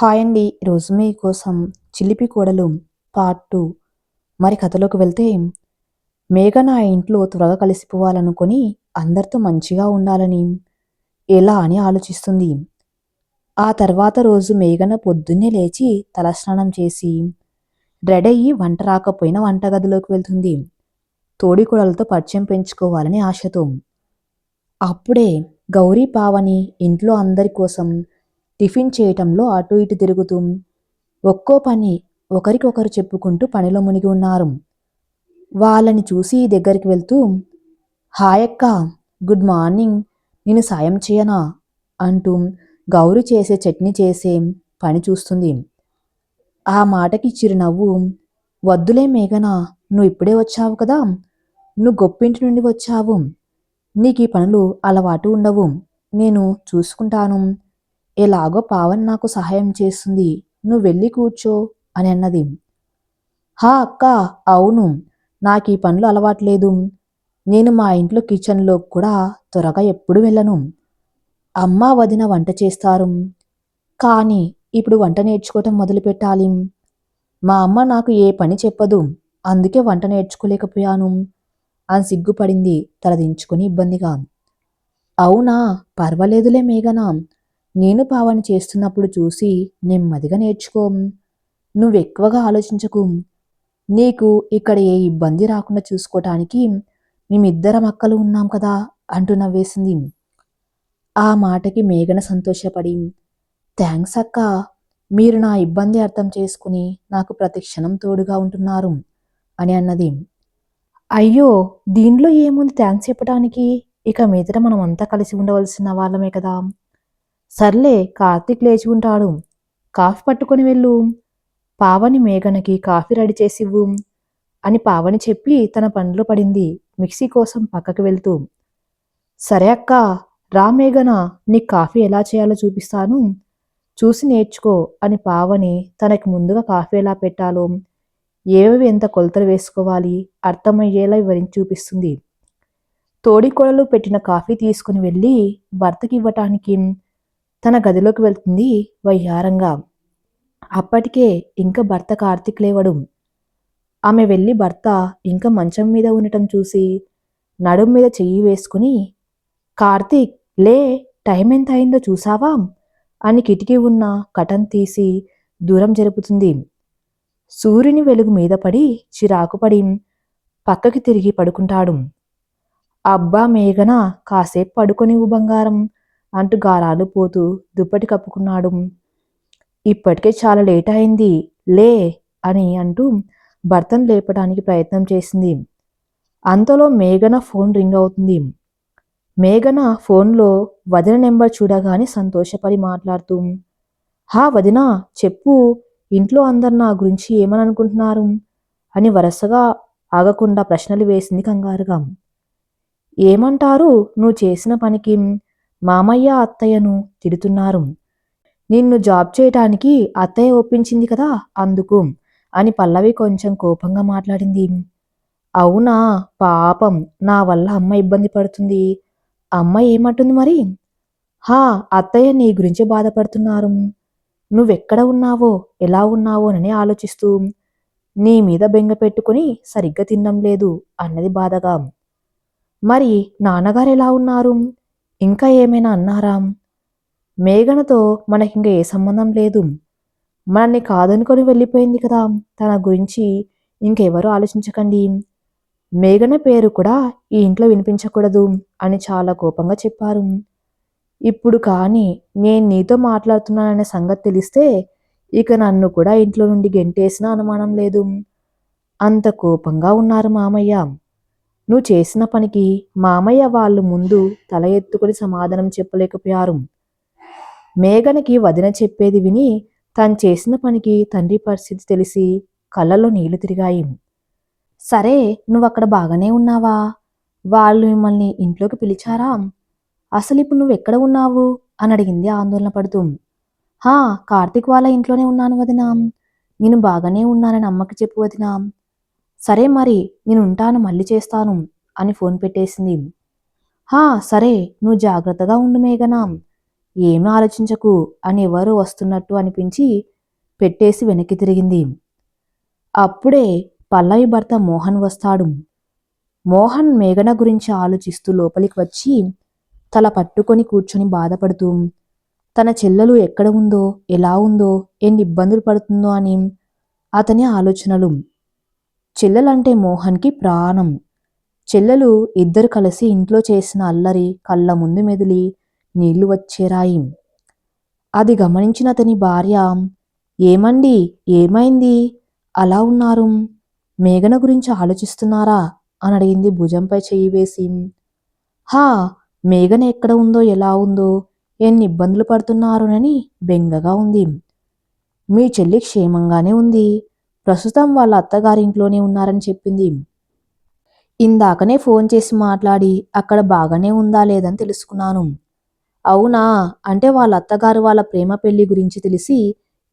Hi అండి. ఈరోజు మీకోసం చిలిపి కోడలు పార్ట్ టూ మరి కథలోకి వెళ్తే మేఘన ఆ ఇంట్లో త్వరగా కలిసిపోవాలనుకొని అందరితో మంచిగా ఉండాలని ఎలా అని ఆలోచిస్తుంది. ఆ తర్వాత రోజు మేఘన పొద్దున్నే లేచి తలస్నానం చేసి రెడీ అయ్యి వంట రాకపోయినా వంటగదిలోకి వెళ్తుంది. తోడి కోడలతో పరిచయం పెంచుకోవాలని ఆశతో. అప్పుడే గౌరీ పావని ఇంట్లో అందరి కోసం టిఫిన్ చేయటంలో అటు ఇటు తిరుగుతూ ఒక్కో పని ఒకరికొకరు చెప్పుకుంటూ పనిలో మునిగి ఉన్నారు. వాళ్ళని చూసి దగ్గరికి వెళ్తూ హాయక్క గుడ్ మార్నింగ్. నేను సాయం చేయనా? అంటూ గౌరీ చేసే చట్నీ చేసే పని చూస్తుంది. ఆ మాటకి చిరునవ్వు వద్దులే మేఘనా నువ్వు ఇప్పుడే వచ్చావు కదా. నువ్వు గొప్పింటి నుండి వచ్చావు. నీకు ఈ పనులు అలవాటు ఉండవు. నేను చూసుకుంటాను. ఎలాగో పావన్ నాకు సహాయం చేస్తుంది. నువ్వు వెళ్ళి కూర్చో అని అన్నది. హా అక్క అవును. నాకు ఈ పనులు అలవాట్లేదు. నేను మా ఇంట్లో కిచెన్లో కూడా త్వరగా ఎప్పుడు వెళ్ళను. అమ్మ వదిన వంట చేస్తారు. కానీ ఇప్పుడు వంట నేర్చుకోవటం మొదలుపెట్టాలి. మా అమ్మ నాకు ఏ పని చెప్పదు. అందుకే వంట నేర్చుకోలేకపోయాను అని సిగ్గుపడింది తలదించుకుని ఇబ్బందిగా. అవునా పర్వాలేదులే మేఘనా. నేను పావని చేస్తున్నప్పుడు చూసి నెమ్మదిగా నేర్చుకో. నువ్వు ఎక్కువగా ఆలోచించకు. నీకు ఇక్కడ ఏ ఇబ్బంది రాకుండా చూసుకోవటానికి మేమిద్దరం అక్కలు ఉన్నాం కదా అంటూ నవ్వేసింది. ఆ మాటకి మేఘన సంతోషపడి థ్యాంక్స్ అక్క. మీరు నా ఇబ్బంది అర్థం చేసుకుని నాకు ప్రతి క్షణం తోడుగా ఉంటున్నారు అని అన్నది. అయ్యో దీనిలో ఏముంది థ్యాంక్స్ చెప్పడానికి ఇక మీదట మనం అంతా కలిసి ఉండవలసిన వాళ్ళమే కదా. సర్లే కార్తీక్ లేచి ఉంటాడు కాఫీ పట్టుకొని వెళ్ళు. పావని మేఘనకి కాఫీ రెడీ చేసివ్వు అని పావని చెప్పి తన పనిలో పడింది. మిక్సీ కోసం పక్కకి వెళ్తూ సరే అక్క రా మేఘన నీ కాఫీ ఎలా చేయాలో చూపిస్తాను. చూసి నేర్చుకో అని పావని తనకి ముందుగా కాఫీ ఎలా పెట్టాలో ఏవేవి ఎంత కొలతలు వేసుకోవాలి అర్థమయ్యేలా వివరించి చూపిస్తుంది. తోడికోడలు పెట్టిన కాఫీ తీసుకుని వెళ్ళి భర్తకి ఇవ్వటానికి తన గదిలోకి వెళ్తుంది వయ్యారంగా. అప్పటికే ఇంకా భర్త కార్తీక్ లేవడు. ఆమె వెళ్ళి భర్త ఇంకా మంచం మీద ఉండటం చూసి నడుం మీద చెయ్యి వేసుకుని కార్తీక్ లే టైం ఎంత అయిందో చూసావా? అని కిటికీ ఉన్న కటన్ తీసి దూరం జరుపుతుంది. సూర్యుని వెలుగు మీద పడి చిరాకు పడి పక్కకి తిరిగి పడుకుంటాడు. అబ్బా మేఘన కాసేపు పడుకొని బంగారం. అంటూ గారాలు పోతూ దుప్పటి కప్పుకున్నాడు. ఇప్పటికే చాలా లేట్ అయింది. లే అని అంటూ భర్తను లేపడానికి ప్రయత్నం చేసింది. అంతలో మేఘన ఫోన్ రింగ్ అవుతుంది. మేఘన ఫోన్లో వదిన నెంబర్ చూడగానే సంతోషపడి మాట్లాడుతూ హా వదిన చెప్పు. ఇంట్లో అందరు నా గురించి ఏమని అనుకుంటున్నారు అని వరుసగా ఆగకుండా ప్రశ్నలు వేసింది కంగారుగా. ఏమంటారు? నువ్వు చేసిన పనికి మామయ్య అత్తయ్యను తిడుతున్నారు. నిన్ను జాబ్ చేయటానికి అత్తయ్య ఒప్పించింది కదా అందుకు అని పల్లవి కొంచెం కోపంగా మాట్లాడింది. అవునా పాపం. నా వల్ల అమ్మ ఇబ్బంది పడుతుంది. అమ్మ ఏమంటుంది మరి? హా అత్తయ్య నీ గురించి బాధపడుతున్నారు. నువ్వెక్కడ ఉన్నావో ఎలా ఉన్నావోనని ఆలోచిస్తూ నీ మీద బెంగ పెట్టుకుని సరిగ్గా తినడం లేదు అన్నది బాధగా. మరి నాన్నగారు ఎలా ఉన్నారు? ఇంకా ఏమైనా అన్నారా? మేఘనతో మనకింక ఏ సంబంధం లేదు. మనల్ని కాదనుకొని వెళ్ళిపోయింది కదా. తన గురించి ఇంకెవరూ ఆలోచించకండి. మేఘన పేరు కూడా ఈ ఇంట్లో వినిపించకూడదు అని చాలా కోపంగా చెప్పారు. ఇప్పుడు కానీ నేను నీతో మాట్లాడుతున్నాననే సంగతి తెలిస్తే ఇక నన్ను కూడా ఇంట్లో నుండి గెంటేసిన అనుమానం లేదు. అంత కోపంగా ఉన్నారు మామయ్య. నువ్వు చేసిన పనికి మామయ్య వాళ్ళు ముందు తల ఎత్తుకుని సమాధానం చెప్పలేకపోయారు. మేఘనకి వదిన చెప్పేది విని తను చేసిన పనికి తండ్రి పరిస్థితి తెలిసి కళ్ళలో నీళ్ళు తిరిగాయి. సరే నువ్వు అక్కడ బాగానే ఉన్నావా? వాళ్ళు మిమ్మల్ని ఇంట్లోకి పిలిచారా? అసలు ఇప్పుడు నువ్వు ఎక్కడ ఉన్నావు? అని అడిగింది ఆందోళన పడుతూ. హా కార్తీక్ వాళ్ళ ఇంట్లోనే ఉన్నాను వదినా. నేను బాగానే ఉన్నానని అమ్మకి చెప్పు వదినా. సరే మరి నేను ఉంటాను మళ్ళీ చేస్తాను అని ఫోన్ పెట్టేసింది. హా సరే నువ్వు జాగ్రత్తగా ఉండు మేఘనా. ఏమీ ఆలోచించకు అని ఎవరో వస్తున్నట్టు అనిపించి పెట్టేసి వెనక్కి తిరిగింది. అప్పుడే పల్లవి భర్త మోహన్ వస్తాడు. మోహన్ మేఘన గురించి ఆలోచిస్తూ లోపలికి వచ్చి తల పట్టుకొని కూర్చొని బాధపడుతూ తన చెల్లెలు ఎక్కడ ఉందో ఎలా ఉందో ఎన్ని ఇబ్బందులు పడుతుందో అని అతని ఆలోచనలు చెల్లెలంటే మోహన్కి ప్రాణం. చెల్లెలు ఇద్దరు కలిసి ఇంట్లో చేసిన అల్లరి కళ్ళ ముందు మెదిలి నీళ్ళు వచ్చేరాయి. అది గమనించిన అతని భార్య ఏమండి? ఏమైంది? అలా ఉన్నారు? మేఘన గురించి ఆలోచిస్తున్నారా? అని అడిగింది భుజంపై చెయ్యి వేసి. హా మేఘన ఎక్కడ ఉందో ఎలా ఉందో ఎన్ని ఇబ్బందులు పడుతున్నారోనని బెంగగా ఉంది. మీ చెల్లి క్షేమంగానే ఉంది. ప్రస్తుతం వాళ్ళ అత్తగారింట్లోనే ఉన్నారని చెప్పింది. ఇందాకనే ఫోన్ చేసి మాట్లాడి అక్కడ బాగానే ఉందా లేదని తెలుసుకున్నాను. అవునా? అంటే వాళ్ళ అత్తగారు వాళ్ళ ప్రేమ పెళ్ళి గురించి తెలిసి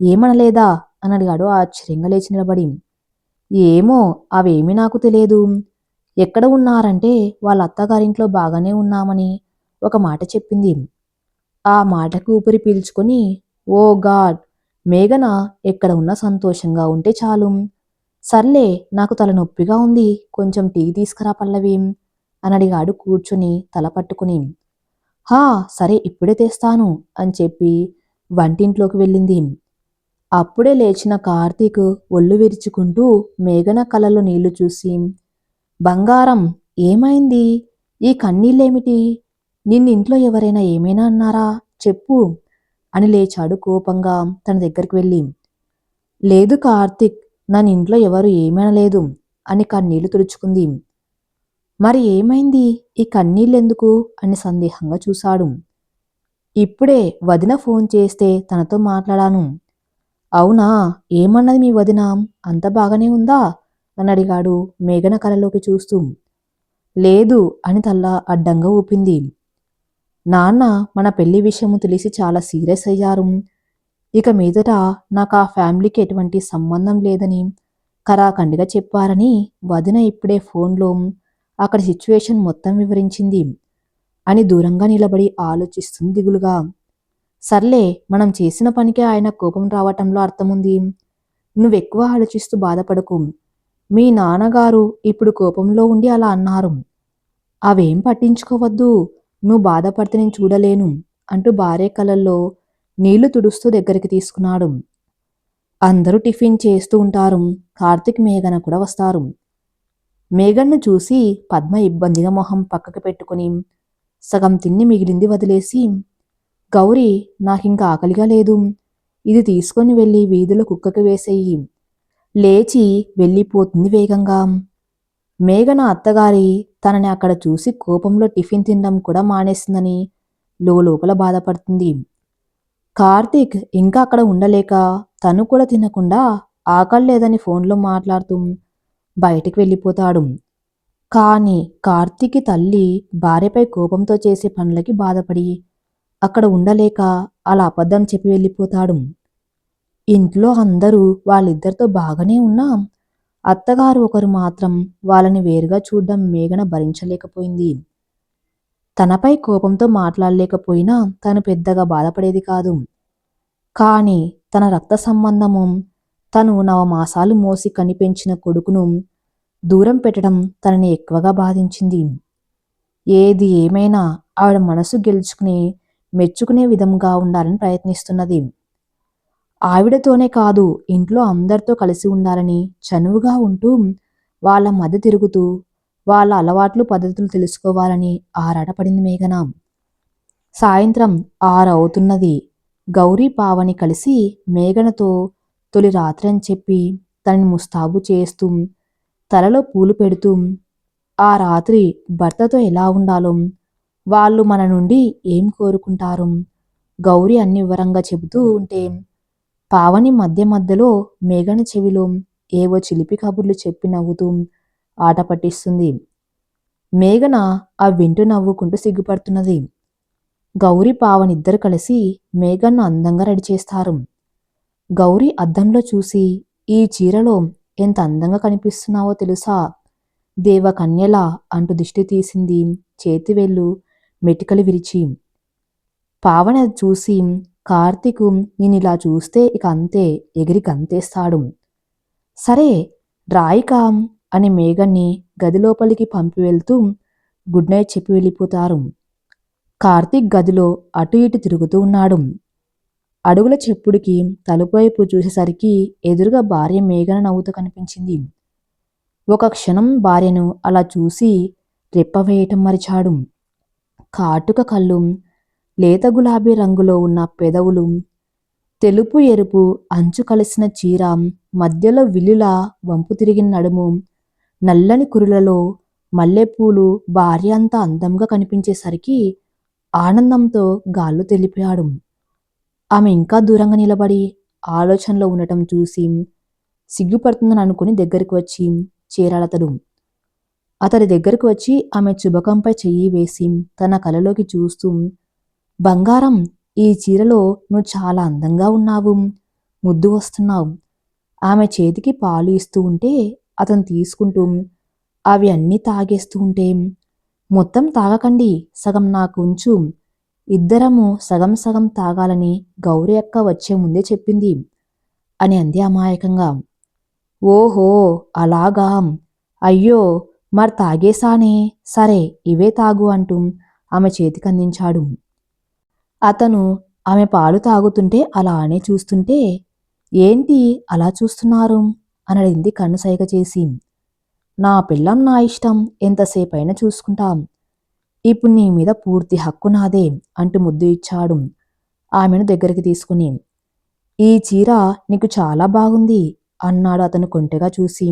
ఏమనలేదా? అని అడిగాడు ఆశ్చర్యంగా లేచి నిలబడి. ఏమో అవేమీ నాకు తెలియదు. ఎక్కడ ఉన్నారంటే వాళ్ళ అత్తగారింట్లో బాగానే ఉన్నామని ఒక మాట చెప్పింది. ఆ మాటకు ఊపిరి పీల్చుకొని ఓ గాడ్! మేఘన ఇక్కడ ఉన్న సంతోషంగా ఉంటే చాలు. సర్లే నాకు తలనొప్పిగా ఉంది కొంచెం టీ తీసుకురా పల్లవి అని అడిగాడు కూర్చుని తల పట్టుకుని. హా సరే ఇప్పుడే తెస్తాను అని చెప్పి వంటింట్లోకి వెళ్ళింది. అప్పుడే లేచిన కార్తీక్ ఒళ్ళు విరుచుకుంటూ మేఘన కళ్ళలో నీళ్ళు చూసి బంగారం ఏమైంది? ఈ కన్నీళ్ళేమిటి? నిన్నింట్లో ఎవరైనా ఏమైనా అన్నారా? చెప్పు. అని లేచాడు కోపంగా తన దగ్గరికి వెళ్ళి. లేదు కార్తిక్ నన్ను ఇంట్లో ఎవరు ఏమనలేదు అని కన్నీళ్ళు తుడుచుకుంది. మరి ఏమైంది? ఈ కన్నీళ్ళెందుకు? అని సందేహంగా చూశాడు. ఇప్పుడే వదిన ఫోన్ చేస్తే తనతో మాట్లాడాను. అవునా? ఏమన్నది మీ వదిన? అంత బాగానే ఉందా? అని అడిగాడు మేఘన కలలోకి చూస్తూ. లేదు అని తల్ల అడ్డంగా ఊపింది. నాన్న మన పెళ్ళి విషయము తెలిసి చాలా సీరియస్ అయ్యారు. ఇక మీదట నాకు ఆ ఫ్యామిలీకి ఎటువంటి సంబంధం లేదని కరాఖండిగా చెప్పారని వదిన ఇప్పుడే ఫోన్లో అక్కడ సిచ్యువేషన్ మొత్తం వివరించింది అని దూరంగా నిలబడి ఆలోచిస్తుంది దిగులుగా సర్లే మనం చేసిన పనికే ఆయన కోపం రావటంలో అర్థముంది. నువ్వెక్కువ ఆలోచిస్తూ బాధపడకు. మీ నాన్నగారు ఇప్పుడు కోపంలో ఉండి అలా అన్నారు. అవేం పట్టించుకోవద్దు. నువ్వు బాధపడితే నేను చూడలేను అంటూ భార్య కళ్ళల్లో నీళ్ళు తుడుస్తూ దగ్గరికి తీసుకున్నాడు. అందరూ టిఫిన్ చేస్తూ ఉంటారు. కార్తిక్ మేఘన కూడా వస్తారు. మేఘన్ను చూసి పద్మ ఇబ్బందిగా మొహం పక్కకు పెట్టుకుని సగం తిన్ని మిగిలింది వదిలేసి గౌరీ నాకింకా ఆకలిగా లేదు. ఇది తీసుకొని వెళ్ళి వీధిలో కుక్కకి వేసేయి. లేచి వెళ్ళిపోతుంది వేగంగా. మేఘన అత్తగారి తనని అక్కడ చూసి కోపంలో టిఫిన్ తినడం కూడా మానేసిందని లోపల బాధపడుతుంది. కార్తీక్ ఇంకా అక్కడ ఉండలేక తను కూడా తినకుండా ఆకలి లేదని ఫోన్లో మాట్లాడుతూ బయటికి వెళ్ళిపోతాడు. కానీ కార్తీక్ తల్లి భార్యపై కోపంతో చేసే పనులకి బాధపడి అక్కడ ఉండలేక అలా అబద్ధం చెప్పి వెళ్ళిపోతాడు. ఇంట్లో అందరూ వాళ్ళిద్దరితో బాగానే ఉన్నా అత్తగారు ఒకరు మాత్రం వాళ్ళని వేరుగా చూడ్డం మేఘన భరించలేకపోయింది. తనపై కోపంతో మాట్లాడలేకపోయినా తను పెద్దగా బాధపడేది కాదు. కానీ తన రక్త సంబంధము తను నవమాసాలు మోసి కనిపెంచిన కొడుకును దూరం పెట్టడం తనని ఎక్కువగా బాధించింది. ఏది ఏమైనా ఆవిడ మనసు గెలుచుకుని మెచ్చుకునే విధంగా ఉండాలని ప్రయత్నిస్తున్నది. ఆవిడతోనే కాదు ఇంట్లో అందరితో కలిసి ఉండాలని చనువుగా ఉంటూ వాళ్ళ మధ్య తిరుగుతూ వాళ్ళ అలవాట్లు పద్ధతులు తెలుసుకోవాలని ఆరాటపడింది మేఘన. సాయంత్రం ఆరవుతున్నది. గౌరీ పావని కలిసి మేఘనతో తొలి రాత్రి అని చెప్పి తనని ముస్తాబు చేస్తూ తలలో పూలు పెడుతూ ఆ రాత్రి భర్తతో ఎలా ఉండాలో వాళ్ళు మన నుండి ఏం కోరుకుంటారు? గౌరీ అన్ని వివరంగా చెబుతూ ఉంటే పావని మధ్య మధ్యలో మేఘన చెవిలో ఏవో చిలిపి కబుర్లు చెప్పి నవ్వుతూ ఆట పట్టిస్తుంది. మేఘన ఆ వింటూ నవ్వుకుంటూ సిగ్గుపడుతున్నది. గౌరీ పావనిద్దరు కలిసి మేఘన్ను అందంగా రెడీ చేస్తారు. గౌరీ అద్దంలో చూసి ఈ చీరలో ఎంత అందంగా కనిపిస్తున్నావో తెలుసా? దేవకన్యలా అంటూ దిష్టి తీసింది. చేతివేళ్ళు మెటికలు విరిచి. పావని చూసి కార్తీకు నేను ఇలా చూస్తే ఇక అంతే ఎగిరి గంతేస్తాడు. సరే రాయికా అని మేఘన్ని గదిలోపలికి పంపి వెళ్తూ గుడ్ నైట్ చెప్పి వెళ్ళిపోతారు. కార్తీక్ గదిలో అటు ఇటు తిరుగుతూ ఉన్నాడు. అడుగుల చెప్పుడికి తలుపు వైపు చూసేసరికి ఎదురుగా భార్య మేఘన నవ్వుతూ కనిపించింది. ఒక క్షణం భార్యను అలా చూసి రెప్పవేయటం మరిచాడు. కాటుక కళ్ళు లేత గులాబీ రంగులో ఉన్న పెదవులు తెలుపు ఎరుపు అంచు కలిసిన చీర మధ్యలో విల్లులా వంపు తిరిగిన నడుము నల్లని కురులలో మల్లెపూలు భార్య అంతా అందంగా కనిపించేసరికి ఆనందంతో గాళ్ళు తెలిపాడు. ఆమె ఇంకా దూరంగా నిలబడి ఆలోచనలో ఉండటం చూసి సిగ్గుపడుతుందని అనుకుని దగ్గరికి వచ్చి చేరాడతడు. అతడి దగ్గరకు వచ్చి ఆమె చుబకంపై చెయ్యి వేసి తన కలలోకి చూస్తూ బంగారం ఈ చీరలో నువ్వు చాలా అందంగా ఉన్నావు. ముద్దు వస్తున్నావు. ఆమె చేతికి పాలు ఇస్తూ ఉంటే అతను తీసుకుంటూ అవి అన్నీ తాగేస్తూ ఉంటే మొత్తం తాగకండి సగం నాకు ఉంచు. ఇద్దరము సగం సగం తాగాలని గౌరీ అక్క వచ్చే ముందే చెప్పింది అని అంది అమాయకంగా. ఓహో అలాగా. అయ్యో మరి తాగేసానే సరే ఇవే తాగు అంటూ ఆమె చేతికి అందించాడు. అతను ఆమె పాలు తాగుతుంటే అలానే చూస్తుంటే ఏంటి అలా చూస్తున్నారు? అని అడిగింది కన్ను సైగ చేసి. నా పిల్లం నా ఇష్టం ఎంతసేపైనా చూసుకుంటాం. ఇప్పుడు నీ మీద పూర్తి హక్కు నాదే అంటూ ముద్దు ఇచ్చాడు ఆమెను దగ్గరికి తీసుకుని. ఈ చీర నీకు చాలా బాగుంది అన్నాడు అతను కొంటెగా చూసి.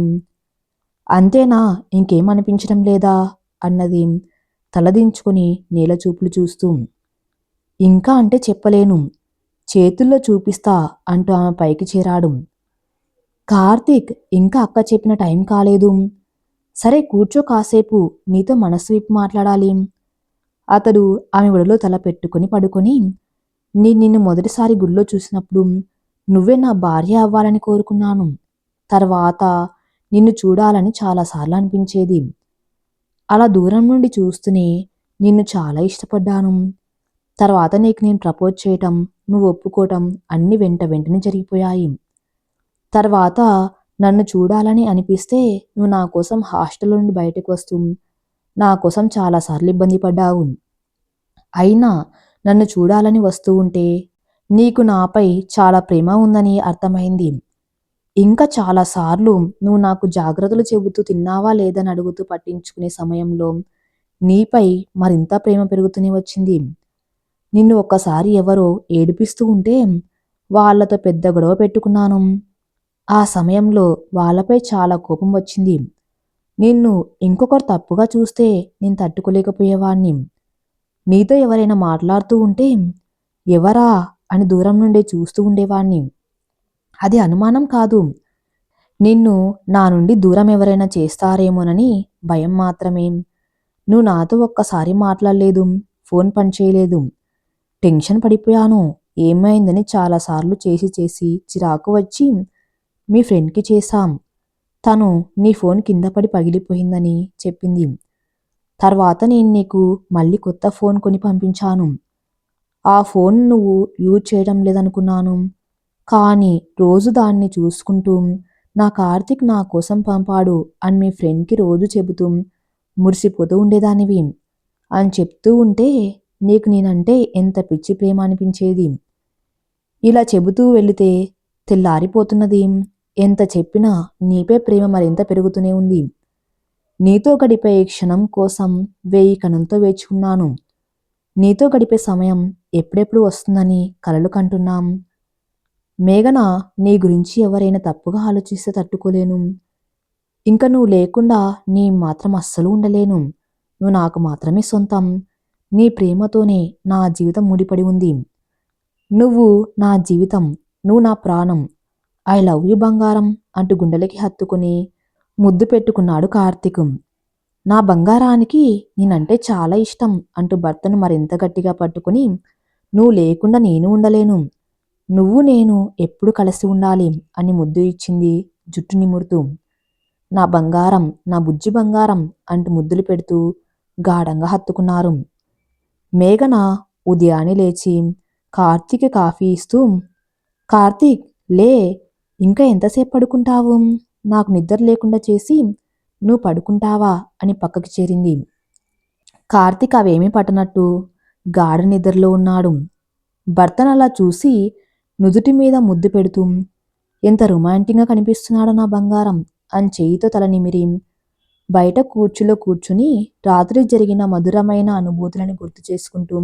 అంతేనా? ఇంకేం అనిపించడం లేదా? అన్నది తలదించుకుని నేల చూపులు చూస్తూ. ఇంకా అంటే చెప్పలేను. చేతుల్లో చూపిస్తా అంటూ ఆమె పైకి చేరాడు. కార్తీక్ ఇంకా అక్క చెప్పిన టైం కాలేదు. సరే కూర్చో కాసేపు నీతో మనసు విప్పి మాట్లాడాలి. అతడు ఆమె ఒడిలో తల పెట్టుకుని పడుకొని నీ నిన్ను మొదటిసారి గుడిలో చూసినప్పుడు నువ్వే నా భార్య అవ్వాలని కోరుకున్నాను. తర్వాత నిన్ను చూడాలని చాలాసార్లు అనిపించేది. అలా దూరం నుండి చూస్తూనే నిన్ను చాలా ఇష్టపడ్డాను. తర్వాత నీకు నేను ప్రపోజ్ చేయటం నువ్వు ఒప్పుకోవటం అన్ని వెంట వెంటనే జరిగిపోయాయి. తర్వాత నన్ను చూడాలని అనిపిస్తే నువ్వు నా కోసం హాస్టల్ నుండి బయటకు వస్తూ నా కోసం చాలాసార్లు ఇబ్బంది పడ్డావు. అయినా నన్ను చూడాలని వస్తూ ఉంటే నీకు నాపై చాలా ప్రేమ ఉందని అర్థమైంది. ఇంకా చాలాసార్లు నువ్వు నాకు జాగ్రత్తలు చెబుతూ తిన్నావా లేదని అడుగుతూ పట్టించుకునే సమయంలో నీపై మరింత ప్రేమ పెరుగుతూనే వచ్చింది. నిన్ను ఒక్కసారి ఎవరో ఏడిపిస్తూ ఉంటే వాళ్ళతో పెద్ద గొడవ పెట్టుకున్నాను. ఆ సమయంలో వాళ్ళపై చాలా కోపం వచ్చింది. నిన్ను ఇంకొకరు తప్పుగా చూస్తే నేను తట్టుకోలేకపోయేవాణ్ణి. నీతో ఎవరైనా మాట్లాడుతూ ఉంటే ఎవరా అని దూరం నుండే చూస్తూ ఉండేవాణ్ణి. అది అనుమానం కాదు. నిన్ను నా నుండి దూరం ఎవరైనా చేస్తారేమోనని భయం మాత్రమే. నువ్వు నాతో ఒక్కసారి మాట్లాడలేదు ఫోన్ పనిచేయలేదు టెన్షన్ పడిపోయాను. ఏమైందని చాలాసార్లు చేసి చేసి చిరాకు వచ్చి మీ ఫ్రెండ్కి చేశాం. తను నీ ఫోన్ కింద పడి పగిలిపోయిందని చెప్పింది. తర్వాత నేను నీకు మళ్ళీ కొత్త ఫోన్ కొని పంపించాను. ఆ ఫోన్ నువ్వు యూజ్ చేయడం లేదనుకున్నాను. కానీ రోజు దాన్ని చూసుకుంటూ నా కార్తిక్ నా కోసం పంపాడు అని మీ ఫ్రెండ్కి రోజు చెబుతూ మురిసిపోతూ ఉండేదానివి అని చెప్తూ ఉంటే నీకు నేనంటే ఎంత పిచ్చి ప్రేమ అనిపించేది? ఇలా చెబుతూ వెళితే తెల్లారిపోతున్నది. ఎంత చెప్పినా నీపై ప్రేమ మరింత పెరుగుతూనే ఉంది. నీతో గడిపే క్షణం కోసం వేయి కణంతో వేచుకున్నాను. నీతో గడిపే సమయం ఎప్పుడెప్పుడు వస్తుందని కలలు కంటున్నాం. మేఘన నీ గురించి ఎవరైనా తప్పుగా ఆలోచిస్తే తట్టుకోలేను. ఇంకా నువ్వు లేకుండా నీ మాత్రం అస్సలు ఉండలేను. నువ్వు నాకు మాత్రమే సొంతం. నీ ప్రేమతోనే నా జీవితం ముడిపడి ఉంది. నువ్వు నా జీవితం నువ్వు నా ప్రాణం. ఐ లవ్ యు బంగారం అంటూ గుండెలకి హత్తుకుని ముద్దు పెట్టుకున్నాడు కార్తీక్. నా బంగారానికి నేనంటే చాలా ఇష్టం అంటూ భర్తను మరింత గట్టిగా పట్టుకుని నువ్వు లేకుండా నేను ఉండలేను. నువ్వు నేను ఎప్పుడు కలిసి ఉండాలి అని ముద్దు ఇచ్చింది జుట్టు నిమురుతూ. నా బంగారం నా బుజ్జి బంగారం అంటూ ముద్దులు పెడుతూ గాఢంగా హత్తుకున్నారు. మేఘన ఉదయాన్నే లేచి కార్తీక్ కాఫీ ఇస్తూ కార్తీక్ లే ఇంకా ఎంతసేపు పడుకుంటావు? నాకు నిద్ర లేకుండా చేసి నువ్వు పడుకుంటావా? అని పక్కకి చేరింది. కార్తీక్ అవేమీ పట్టనట్టు గాఢ నిద్రలో ఉన్నాడు. భర్తను అలా చూసి నుదుటి మీద ముద్దు పెడుతూ ఎంత రొమాంటిక్గా కనిపిస్తున్నాడో నా బంగారం అని చేయితో తల నిమిరి బయట కూర్చులో కూర్చుని రాత్రి జరిగిన మధురమైన అనుభూతులను గుర్తు చేసుకుంటూ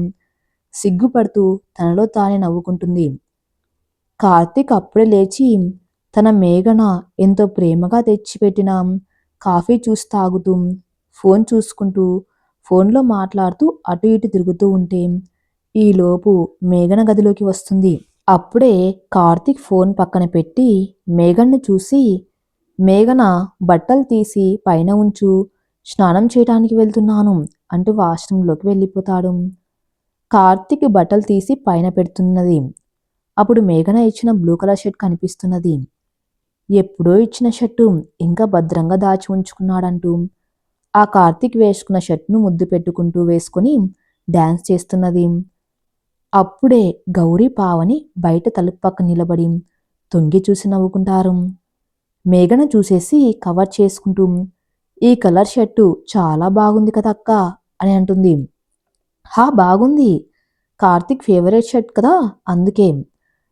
సిగ్గుపడుతూ తనలో తానే నవ్వుకుంటుంది. కార్తీక్ అప్పుడే లేచి తన మేఘన ఎంతో ప్రేమగా తెచ్చిపెట్టిన కాఫీ చూసి తాగుతూ ఫోన్ చూసుకుంటూ ఫోన్లో మాట్లాడుతూ అటు ఇటు తిరుగుతూ ఉంటే ఈలోపు మేఘన గదిలోకి వస్తుంది. అప్పుడే కార్తీక్ ఫోన్ పక్కన పెట్టి మేఘన్ను చూసి మేఘన బట్టలు తీసి పైన ఉంచు. స్నానం చేయడానికి వెళ్తున్నాను అంటూ వాష్రూంలోకి వెళ్ళిపోతాడు. కార్తిక్ బట్టలు తీసి పైన పెడుతున్నది. అప్పుడు మేఘన ఇచ్చిన బ్లూ కలర్ షర్ట్ కనిపిస్తున్నది. ఎప్పుడో ఇచ్చిన షర్టు ఇంకా భద్రంగా దాచి ఉంచుకున్నాడంటూ. ఆ కార్తిక్ వేసుకున్న షర్ట్ను ముద్దు పెట్టుకుంటూ వేసుకుని డ్యాన్స్ చేస్తున్నది. అప్పుడే గౌరీ పావని బయట తలుపు పక్క నిలబడి తొంగి చూసి నవ్వుకుంటారు. మేఘన చూసేసి కవర్ చేసుకుంటూ ఈ కలర్ షర్టు చాలా బాగుంది కదా అక్క అని అంటుంది. హా బాగుంది. కార్తిక్ ఫేవరెట్ షర్ట్ కదా అందుకే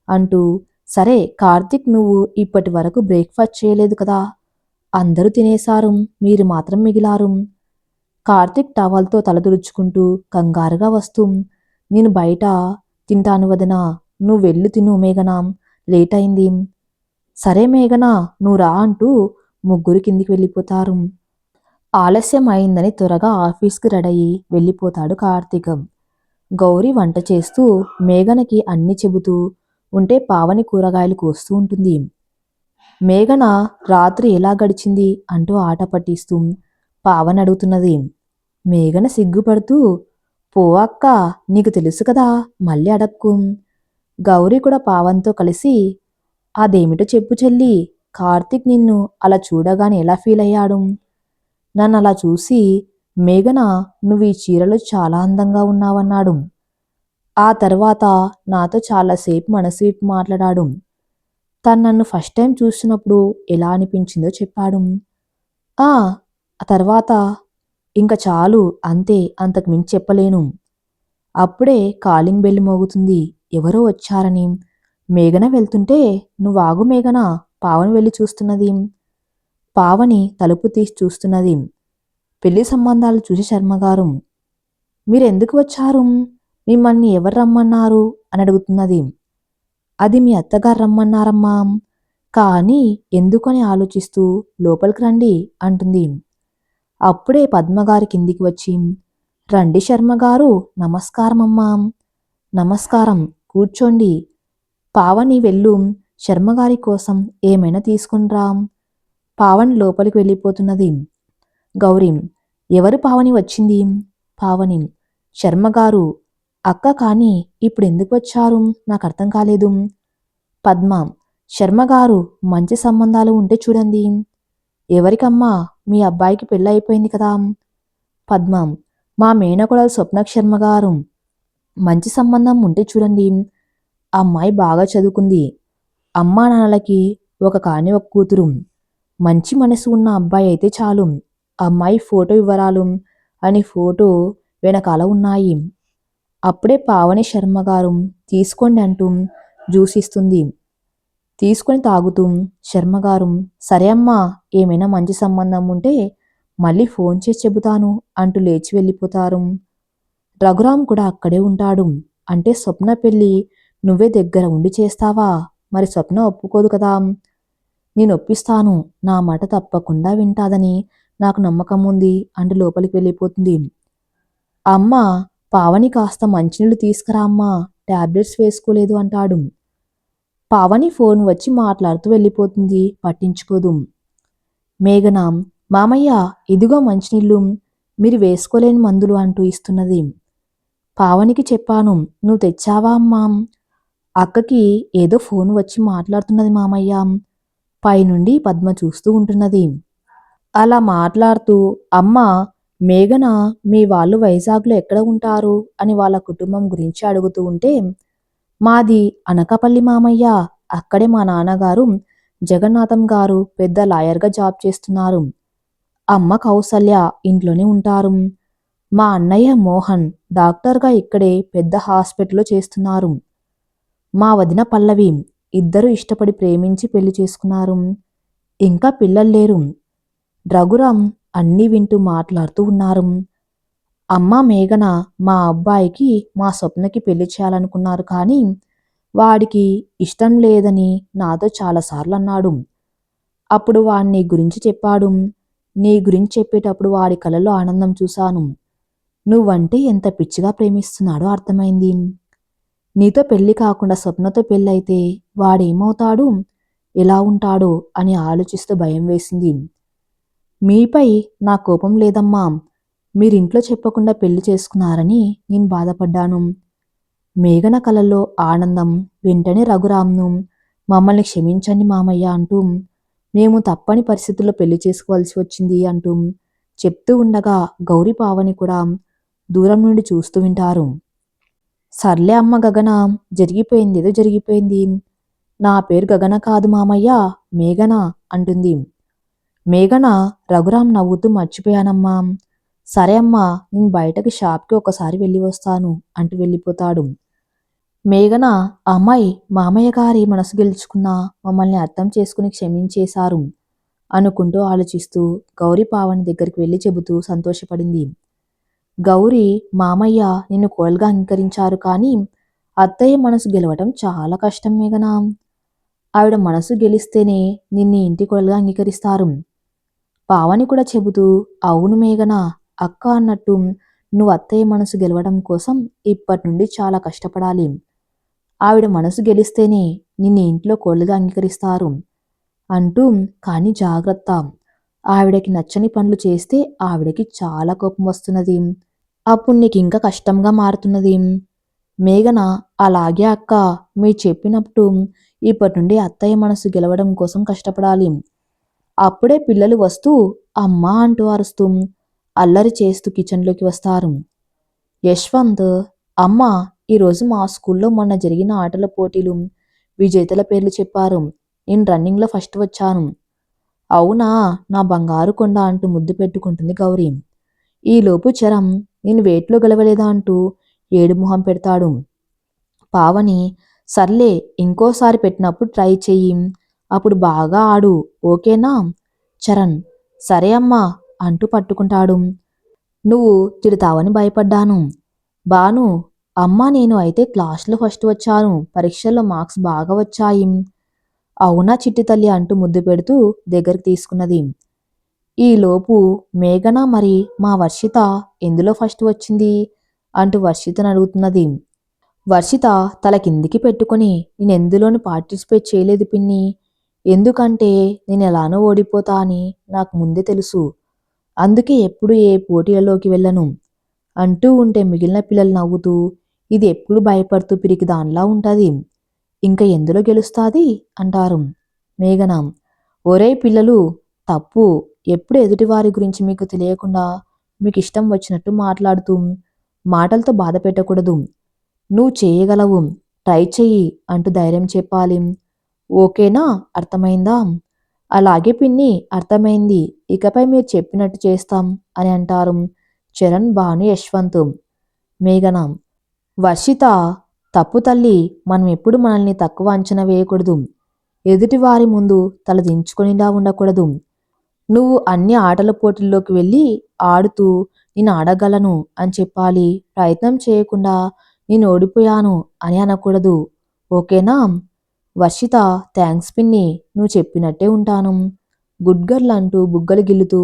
అంటూ సరే కార్తిక్ నువ్వు ఇప్పటి వరకు బ్రేక్ఫాస్ట్ చేయలేదు కదా అందరూ తినేశారు మీరు మాత్రం మిగిలారు కార్తిక్ టవల్తో తల కంగారుగా వస్తూ నేను బయట తింటాను వదనా నువ్వు వెళ్ళి తిను మేఘనా లేట్ అయింది సరే మేఘనా నువ్వు రా అంటూ ముగ్గురు కిందికి వెళ్ళిపోతారు. ఆలస్యం అయిందని త్వరగా ఆఫీస్కి రెడయి వెళ్ళిపోతాడు కార్తీకం. గౌరీ వంట చేస్తూ మేఘనకి అన్ని చెబుతూ ఉంటే పావని కూరగాయలు కోస్తూ ఉంటుంది. మేఘన రాత్రి ఎలా గడిచింది? అంటూ ఆట పట్టిస్తూ పావని అడుగుతున్నది. మేఘన సిగ్గుపడుతూ పో అక్క నీకు తెలుసు కదా మళ్ళీ అడక్కు. గౌరీ కూడా పావంతో కలిసి అదేమిటో చెప్పు చెల్లి. కార్తిక్ నిన్ను అలా చూడగానే ఎలా ఫీల్ అయ్యాడు? నన్ను అలా చూసి మేఘన నువ్వు ఈ చీరలో చాలా అందంగా ఉన్నావన్నాడు. ఆ తర్వాత నాతో చాలాసేపు మనసు విప్పి మాట్లాడాడు. తను నన్ను ఫస్ట్ టైం చూసినప్పుడు ఎలా అనిపించిందో చెప్పాడు. ఆ తర్వాత ఇంకా చాలు అంతే అంతకు మించి చెప్పలేను. అప్పుడే కాలింగ్ బెల్ మోగుతుంది. ఎవరో వచ్చారని. మేఘన వెళ్తుంటే నువ్వు మేఘన పావని వెళ్ళి చూస్తున్నది. పావని తలుపు తీసి చూస్తున్నది. పెళ్ళి సంబంధాలు చూసి శర్మగారు. మీరెందుకు వచ్చారు? మిమ్మల్ని ఎవరు రమ్మన్నారు? అని అడుగుతున్నది. అది మీ అత్తగారు రమ్మన్నారమ్మా. కానీ ఎందుకని ఆలోచిస్తూ లోపలికి రండి అంటుంది. అప్పుడే పద్మగారి కిందికి వచ్చి రండి శర్మగారు నమస్కారం అమ్మా నమస్కారం కూర్చోండి. పావని వెళ్ళు శర్మగారి కోసం ఏమైనా తీసుకునిరా పావని లోపలికి వెళ్ళిపోతున్నది. గౌరీ ఎవరు పావని వచ్చింది? పావని శర్మగారు అక్క కానీ ఇప్పుడు ఎందుకు వచ్చారు? నాకు అర్థం కాలేదు. పద్మ శర్మగారు మంచి సంబంధాలు ఉంటే చూడండి. ఎవరికమ్మా మీ అబ్బాయికి పెళ్ళి అయిపోయింది కదా? పద్మ మా మేనకోడలు స్వప్నక్ శర్మగారు మంచి సంబంధం ఉంటే చూడండి. అమ్మాయి బాగా చదువుకుంది. అమ్మా నాన్నలకి ఒక కాని ఒక కూతురు. మంచి మనసు ఉన్న అబ్బాయి అయితే చాలు. అమ్మాయి ఫోటో వివరాలు అని ఫోటో వెనకాల ఉన్నాయి. అప్పుడే పావని శర్మ గారు తీసుకోండి అంటూ జ్యూస్ ఇస్తుంది. తీసుకొని తాగుతూ శర్మగారు సరే అమ్మా ఏమైనా మంచి సంబంధం ఉంటే మళ్ళీ ఫోన్ చేసి చెబుతాను అంటూ లేచి వెళ్ళిపోతారు. రఘురామ్ కూడా అక్కడే ఉంటాడు. అంటే స్వప్న పెళ్ళి నువ్వే దగ్గర ఉండి చేస్తావా? మరి స్వప్న ఒప్పుకోదు కదా. నేను ఒప్పిస్తాను నా మాట తప్పకుండా వింటాదని నాకు నమ్మకం ఉంది. అంటూ లోపలికి వెళ్ళిపోతుంది. అమ్మ పావని కాస్త మంచినీళ్ళు తీసుకురా అమ్మా. టాబ్లెట్స్ వేసుకోలేదు అంటాడు. పావని ఫోన్ వచ్చి మాట్లాడుతూ వెళ్ళిపోతుంది. పట్టించుకోదు. మేఘన మామయ్య ఇదిగో మంచినీళ్ళు. మీరు వేసుకోలేని మందులు అంటూ ఇస్తున్నది. పావనికి చెప్పాను. నువ్వు తెచ్చావా అమ్మా? అక్కకి ఏదో ఫోన్ వచ్చి మాట్లాడుతున్నది మామయ్య. పైనుండి పద్మ చూస్తూ ఉంటున్నది. అలా మాట్లాడుతూ అమ్మ మేఘన మీ వాళ్ళు వైజాగ్లో ఎక్కడ ఉంటారు? అని వాళ్ళ కుటుంబం గురించి అడుగుతూ ఉంటే మాది అనకాపల్లి మామయ్య. అక్కడే మా నాన్నగారు జగన్నాథం గారు పెద్ద లాయర్గా జాబ్ చేస్తున్నారు. అమ్మ కౌసల్య ఇంట్లోనే ఉంటారు. మా అన్నయ్య మోహన్ డాక్టర్గా ఇక్కడే పెద్ద హాస్పిటల్లో చేస్తున్నారు. మా వదిన పల్లవి ఇద్దరు ఇష్టపడి ప్రేమించి పెళ్ళి చేసుకున్నారు. ఇంకా పిల్లలు లేరు. రఘురాం అన్నీ వింటూ మాట్లాడుతూ ఉన్నారు. అమ్మ మేఘన మా అబ్బాయికి మా స్వప్నకి పెళ్ళి చేయాలనుకున్నారు కానీ వాడికి ఇష్టం లేదని నాతో చాలాసార్లు అన్నాడు. అప్పుడు వాణ్ణి గురించి చెప్పాడు. నీ గురించి చెప్పేటప్పుడు వాడి కలలో ఆనందం చూశాను. నువ్వంటే ఎంత పిచ్చిగా ప్రేమిస్తున్నాడో అర్థమైంది. నీతో పెళ్ళి కాకుండా స్వప్నతో పెళ్ళైతే వాడేమవుతాడు? ఎలా ఉంటాడో? అని ఆలోచిస్తూ భయం వేసింది. మీపై నా కోపం లేదమ్మా. మీరింట్లో చెప్పకుండా పెళ్ళి చేసుకున్నారని నేను బాధపడ్డాను. మేఘన కలలో ఆనందం వెంటనే రఘురామ్ను మమ్మల్ని క్షమించండి మామయ్య అంటూ మేము తప్పని పరిస్థితుల్లో పెళ్ళి చేసుకోవాల్సి వచ్చింది అంటూ చెప్తూ ఉండగా గౌరీ పావని కూడా దూరం నుండి చూస్తూ వింటారు. సర్లే అమ్మ గగన జరిగిపోయింది ఏదో జరిగిపోయింది. నా పేరు గగన కాదు మామయ్య మేఘన అంటుంది. మేఘన రఘురాం నవ్వుతూ మర్చిపోయానమ్మా. సరే అమ్మా నేను బయటకి షాప్కి ఒకసారి వెళ్ళి వస్తాను అంటూ వెళ్ళిపోతాడు. మేఘన అమ్మాయి మామయ్య గారి మనసు గెలుచుకున్న మమ్మల్ని అర్థం చేసుకుని క్షమించేశారు అనుకుంటూ ఆలోచిస్తూ గౌరీ పావని దగ్గరికి వెళ్ళి చెబుతూ సంతోషపడింది. గౌరీ మామయ్య నిన్ను కోల్గా అంగీకరించారు కానీ అత్తయ్య మనసు గెలవటం చాలా కష్టం మేఘనా. ఆవిడ మనసు గెలిస్తేనే నిన్ను ఇంటి కోడలుగా అంగీకరిస్తారు. పావని కూడా చెబుతూ అవును మేఘనా అక్క అన్నట్టు నువ్వు అత్తయ్య మనసు గెలవడం కోసం ఇప్పటి నుండి చాలా కష్టపడాలి. ఆవిడ మనసు గెలిస్తేనే నిన్ను ఇంట్లో కోళ్ళుగా అంగీకరిస్తారు అంటూ కానీ జాగ్రత్త. ఆవిడకి నచ్చని పనులు చేస్తే ఆవిడకి చాలా కోపం వస్తున్నది. అప్పుడు నీకు ఇంకా కష్టంగా మారుతున్నది? మేఘన అలాగే అక్క మీరు చెప్పినప్పుడు ఇప్పటి నుండి అత్తయ్య మనసు గెలవడం కోసం కష్టపడాలి. అప్పుడే పిల్లలు వస్తూ అమ్మా అంటూ అరుస్తూ అల్లరి చేస్తూ కిచెన్లోకి వస్తారు. యశ్వంత్ అమ్మ ఈరోజు మా స్కూల్లో మొన్న జరిగిన ఆటల పోటీలు విజేతల పేర్లు చెప్పారు. నేను రన్నింగ్లో ఫస్ట్ వచ్చాను. అవునా నా బంగారు కొండ అంటూ ముద్దు పెట్టుకుంటుంది గౌరీ. ఈలోపు చరం నేను వేట్లో గెలవలేదా అంటూ ఏడు మొహం పెడతాడు. పావని సర్లే ఇంకోసారి పెట్టినప్పుడు ట్రై చెయ్యి. అప్పుడు బాగా ఆడు ఓకేనా? చరణ్ సరే అమ్మా అంటూ పట్టుకుంటాడు. నువ్వు తిడతావని భయపడ్డాను. బాను అమ్మా నేను అయితే క్లాస్లో ఫస్ట్ వచ్చాను. పరీక్షల్లో మార్క్స్ బాగా వచ్చాయి. అవునా చిట్టి తల్లి అంటూ ముద్దు పెడుతూ దగ్గరికి తీసుకున్నది. ఈలోపు మేఘన మరి మా వర్షిత ఎందులో ఫస్ట్ వచ్చింది? అంటూ వర్షితను అడుగుతున్నది. వర్షిత తల కిందికి పెట్టుకొని నేను ఎందులోనూ పార్టిసిపేట్ చేయలేదు పిన్ని. ఎందుకంటే నేను ఎలానో ఓడిపోతా అని నాకు ముందే తెలుసు. అందుకే ఎప్పుడు ఏ పోటీలలోకి వెళ్ళను. అంటూ ఉంటే మిగిలిన పిల్లలు నవ్వుతూ ఇది ఎప్పుడు భయపడుతూ పిరికి దానిలా ఉంటుంది? ఇంకా ఎందులో గెలుస్తాది? అంటారు. మేఘన ఒరే పిల్లలు తప్పు. ఎప్పుడు ఎదుటివారి గురించి మీకు తెలియకుండా మీకు ఇష్టం వచ్చినట్టు మాట్లాడుతూ మాటలతో బాధ పెట్టకూడదు. నువ్వు చేయగలవు. ట్రై చెయ్యి అంటూ ధైర్యం చెప్పాలి. ఓకేనా? అర్థమైందా? అలాగే పిన్ని అర్థమైంది. ఇకపై మీరు చెప్పినట్టు చేస్తాం అని అంటారు చరణ్ భాను యశ్వంత్. మేఘన వర్షిత తప్పు తల్లి మనం ఎప్పుడు మనల్ని తక్కువ అంచనా వేయకూడదు. ఎదుటివారి ముందు తల దించుకొనిలా ఉండకూడదు. నువ్వు అన్ని ఆటల పోటీల్లోకి వెళ్ళి ఆడుతూ నేను ఆడగలను అని చెప్పాలి. ప్రయత్నం చేయకుండా నేను ఓడిపోయాను అని అనకూడదు. ఓకేనా? వర్షిత థ్యాంక్స్ పిన్ని. నువ్వు చెప్పినట్టే ఉంటాను. గుడ్ గర్ల్ అంటూ బుగ్గలు గిల్లుతూ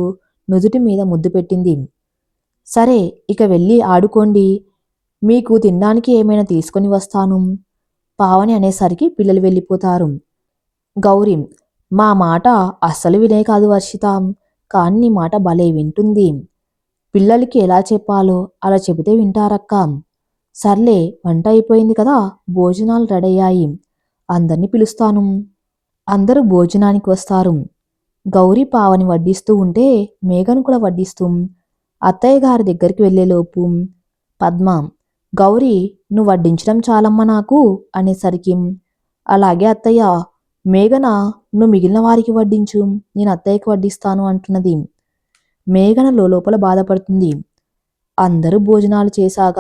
నుదుటి మీద ముద్దు పెట్టింది. సరే ఇక వెళ్ళి ఆడుకోండి. మీకు తినడానికి ఏమైనా తీసుకొని వస్తాను. పావని అనేసరికి పిల్లలు వెళ్ళిపోతారు. గౌరీ మా మాట అస్సలు వినే కాదు వర్షిత కానీ నీ మాట భలే వింటుంది. పిల్లలకి ఎలా చెప్పాలో అలా చెబితే వింటారక్క. సర్లే వంట అయిపోయింది కదా భోజనాలు రెడీ అయ్యాయి అందరినీ పిలుస్తాను. అందరూ భోజనానికి వస్తారు. గౌరీ పావని వడ్డిస్తూ ఉంటే మేఘను కూడా వడ్డిస్తూ. అత్తయ్య గారి దగ్గరికి వెళ్ళేలోపు పద్మ గౌరీ నువ్వు వడ్డించడం చాలమ్మా నాకు అనేసరికి అలాగే అత్తయ్య మేఘన నువ్వు మిగిలిన వారికి వడ్డించు నేను అత్తయ్యకి వడ్డిస్తాను అంటున్నది. మేఘన లోపల బాధపడుతుంది. అందరూ భోజనాలు చేశాక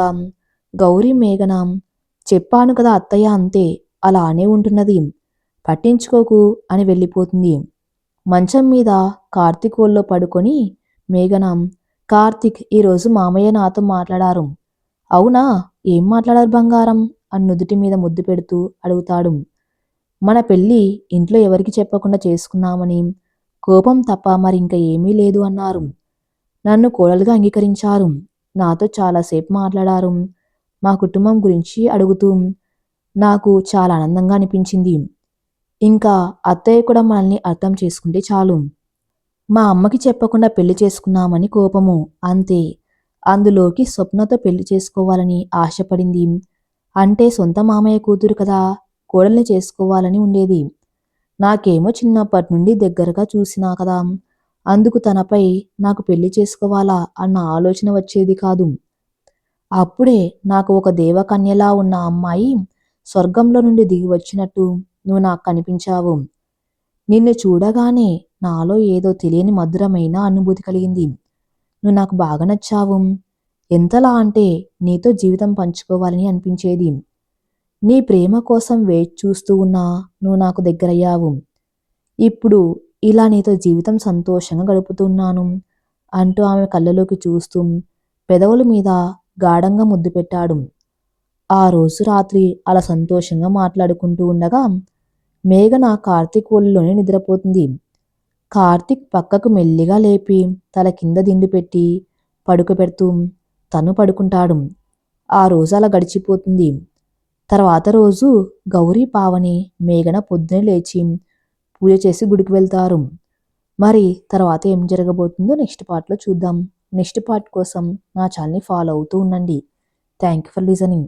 గౌరీ మేఘన చెప్పాను కదా అత్తయ్య అంతే అలానే ఉంటున్నది. పట్టించుకోకు అని వెళ్ళిపోతుంది. మంచం మీద కార్తీక్ ఒళ్ళో పడుకొని మేఘన కార్తీక్ ఈరోజు మామయ్య నాతో మాట్లాడారు. అవునా? ఏం మాట్లాడారు బంగారం? అని నుదుటి మీద ముద్దు పెడుతూ అడుగుతాడు. మన పెళ్ళి ఇంట్లో ఎవరికి చెప్పకుండా చేసుకున్నామని కోపం తప్ప మరి ఇంకా ఏమీ లేదు అన్నారు. నన్ను కోడలుగా అంగీకరించారు. నాతో చాలాసేపు మాట్లాడారు. మా కుటుంబం గురించి అడుగుతూ నాకు చాలా ఆనందంగా అనిపించింది. ఇంకా అత్తయ్య కూడా మనల్ని అర్థం చేసుకుంటే చాలు. మా అమ్మకి చెప్పకుండా పెళ్ళి చేసుకున్నామని కోపము. అంతే. అందులోకి స్వప్నతో పెళ్ళి చేసుకోవాలని ఆశపడింది. అంటే సొంత మామయ్య కూతురు కదా. కోడల్ని చేసుకోవాలని ఉండేది. నాకేమో చిన్నప్పటి నుండి దగ్గరగా చూసినా కదా. అందుకు తనపై నాకు పెళ్ళి చేసుకోవాలా అన్న ఆలోచన వచ్చేది కాదు. అప్పుడే నాకు ఒక దేవకన్యలా ఉన్న అమ్మాయి స్వర్గంలో నుండి దిగి వచ్చినట్టు నువ్వు నాకు కనిపించావు. నిన్ను చూడగానే నాలో ఏదో తెలియని మధురమైన అనుభూతి కలిగింది. నువ్వు నాకు బాగా నచ్చావు. ఎంతలా అంటే నీతో జీవితం పంచుకోవాలని అనిపించేది. నీ ప్రేమ కోసం వేచి చూస్తూ ఉన్నా నువ్వు నాకు దగ్గరయ్యావు. ఇప్పుడు ఇలా నీతో జీవితం సంతోషంగా గడుపుతున్నాను అంటూ ఆమె కళ్ళలోకి చూస్తూ పెదవుల మీద గాఢంగా ముద్దు పెట్టాడు. ఆ రోజు రాత్రి అలా సంతోషంగా మాట్లాడుకుంటూ ఉండగా మేఘన కార్తీక్ ఒళ్ళలోనే నిద్రపోతుంది. కార్తీక్ పక్కకు మెల్లిగా లేపి తల కింద దిండు పెట్టి పడుకోబెడుతూ తను పడుకుంటాడు. ఆ రోజు అలా గడిచిపోతుంది. తర్వాత రోజు గౌరీ పావని మేఘన పొద్దునే లేచి పూజ చేసి గుడికి వెళ్తారు. మరి తర్వాత ఏం జరగబోతుందో నెక్స్ట్ పార్ట్లో చూద్దాం. నెక్స్ట్ పార్ట్ కోసం నా ఛానల్ని ఫాలో అవుతూ ఉండండి. Thank you for listening.